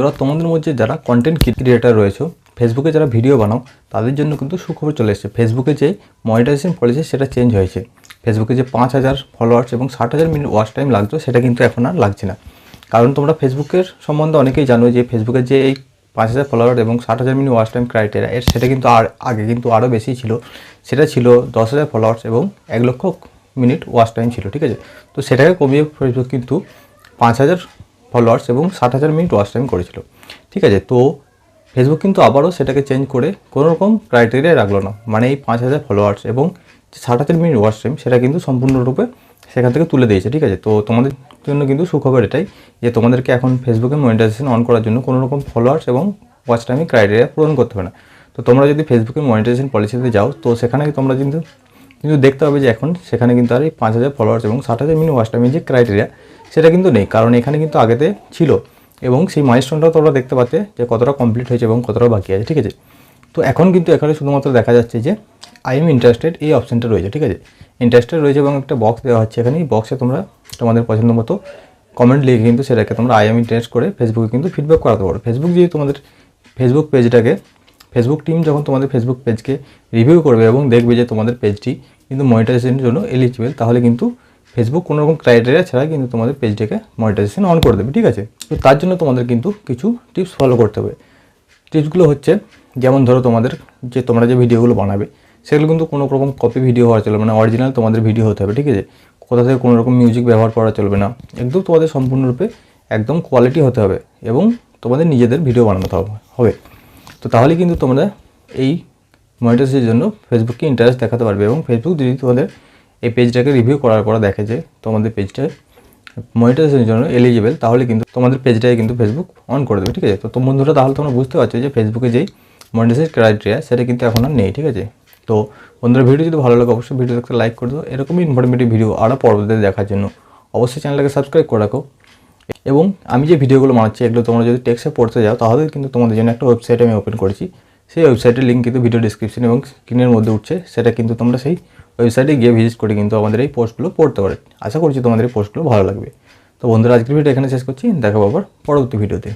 যারা তোমাদের মধ্যে যারা কন্টেন্ট ক্রিয়েটার রয়েছে ফেসবুকে যারা ভিডিও বানাও, তাদের জন্য কিন্তু সুখবর চলে এসেছে। ফেসবুকে যে মনিটাইজেশন পলিসি সেটা চেঞ্জ হয়েছে। ফেসবুকে যে পাঁচ হাজার ফলোয়ার্স এবং ষাট হাজার মিনিট ওয়াচ টাইম লাগতো, সেটা কিন্তু এখন আর লাগছে না। কারণ তোমরা ফেসবুকের সম্বন্ধে অনেকেই জানো যে ফেসবুকের যে এই পাঁচ হাজার ফলোয়ার এবং ষাট হাজার মিনিট ওয়াচ টাইম ক্রাইটেরিয়া এর সেটা কিন্তু আর আগে কিন্তু আরও বেশি ছিল। সেটা ছিল দশ হাজার ফলোয়ার্স এবং এক লক্ষ মিনিট ওয়াচ টাইম ছিল, ঠিক আছে? তো সেটাকে কমিয়ে ফেসবুক কিন্তু পাঁচ হাজার ফলোয়ার্স এবং ষাট হাজার মিনিট ওয়াচ টাইম করেছিল। ঠিক আছে, তো ফেসবুক কিন্তু আবারও সেটাকে চেঞ্জ করে কোনো রকম ক্রাইটেরিয়া রাখল না। মানে এই পাঁচ হাজার ফলোয়ার্স এবং যে ষাট হাজার মিনিট ওয়াচ টাইম সেটা কিন্তু সম্পূর্ণরূপে সেখান থেকে তুলে দিয়েছে, ঠিক আছে? তো তোমাদের জন্য কিন্তু সুখবর এটাই যে তোমাদেরকে এখন ফেসবুকে মনিটাইজেশন অন করার জন্য কোনো রকম ফলোয়ার্স এবং ওয়াচ টাইমে ক্রাইটেরিয়া পূরণ করতে হবে না। তো তোমরা যদি ফেসবুকে মনিটাইজেশন পলিসিতে যাও, তো সেখানে তোমরা কিন্তু কিন্তু দেখতে হবে যে এখন সেখানে কিন্তু আর এই পাঁচ হাজার ফলোয়ার্স এবং ষাট হাজার মিনিট ওয়াচ টাইমের যে ক্রাইটেরিয়া সেটা কিন্তু নেই, কারণ এখানে কিন্তু আগেতে ছিল। এবং সেই মাইলস্টোনটাও তোমরা দেখতে পাতে যে কতটা কমপ্লিট হয়েছে এবং কতটা বাকি আছে, ঠিক আছে? তো এখন কিন্তু এখানে শুধুমাত্র দেখা যাচ্ছে যে আই এম ইন্টারেস্টেড এই অপশানটা রয়েছে, ঠিক আছে? ইন্টারেস্টেড রয়েছে এবং একটা বক্স দেওয়া হচ্ছে এখানে। এই বক্সে তোমরা তোমাদের পছন্দ মতো কমেন্ট লিখে কিন্তু সেটাকে তোমরা আই এম ইন্টারেস্ট করে ফেসবুকে কিন্তু ফিডব্যাক করাতে পারো। ফেসবুক যদি তোমাদের ফেসবুক পেজটাকে ফেসবুক টিম যখন তোমাদের ফেসবুক পেজকে রিভিউ করবে এবং দেখবে যে তোমাদের পেজটি কিন্তু মনিটাইজেশনের জন্য এলিজিবল তাহলে কিন্তু ফেসবুক কোনো রকম ক্রাইটেরিয়া ছাড়া কিন্তু তোমাদের পেজটাকে মনিটাইজেশন অন করে দেবে, ঠিক আছে? তো তার জন্য তোমাদের কিন্তু কিছু টিপস ফলো করতে হবে। টিপসগুলো হচ্ছে, যেমন ধরো তোমাদের যে তোমরা যে ভিডিওগুলো বানাবে, সেগুলো কিন্তু কোনো রকম কপি ভিডিও হওয়া চলবে না অরিজিনাল তোমাদের ভিডিও হতে হবে, ঠিক আছে? কোথা থেকে কোনো রকম মিউজিক ব্যবহার করা চলবে না, একদম তোমাদের সম্পূর্ণরূপে একদম কোয়ালিটি হতে হবে এবং তোমাদের নিজেদের ভিডিও বানাতে হবে হবে। তো তাহলে কিন্তু তোমরা এই মনিটাইজের জন্য ফেসবুককে ইন্টারেস্ট দেখাতে পারবে এবং ফেসবুক যদি তোমাদের এই পেজটাকে রিভিউ করার পর দেখে যে তোমাদের পেজটা মনিটাইজেশনের জন্য এলিজিবল তাহলে কিন্তু তোমাদের পেজটাকে কিন্তু ফেসবুক অন করে দেবে, ঠিক আছে? তো বন্ধুরা, তাহলে তোমরা বুঝতে পারছ যে ফেসবুকে যেই মনিটাইজেশন ক্রাইটেরিয়া সেটা কিন্তু এখন আর নেই, ঠিক আছে? তো বন্ধুরা, ভিডিও যদি ভালো লাগে, অবশ্যই ভিডিও দেখতে লাইক করে দেবো এরকমই ইনফরমেটিভ ভিডিও আরও পরবর্তীতে দেখার জন্য। অবশ্যই চ্যানেলটাকে সাবস্ক্রাইব করে রাখো। এবং আমি যে ভিডিওগুলো বানাচ্ছি, এগুলো তোমরা যদি টেক্সটে পড়তে যাও, তাহলে কিন্তু তোমাদের জন্য একটা ওয়েবসাইট আমি ওপেন করেছি। সেই ওয়েবসাইটের লিঙ্ক কিন্তু ভিডিও ডিসক্রিপশন এবং স্ক্রিনের মধ্যে উঠছে। সেটা কিন্তু তোমরা সেই ওয়েবসাইটে গিয়ে ভিজিট করে কিন্তু আমাদের এই পোস্টগুলো পড়তে পারে। আশা করছি তোমাদের এই পোস্টগুলো ভালো লাগবে। তো বন্ধুরা, আজকের ভিডিও এখানে শেষ করছি। দেখা আবার পরবর্তী ভিডিওতে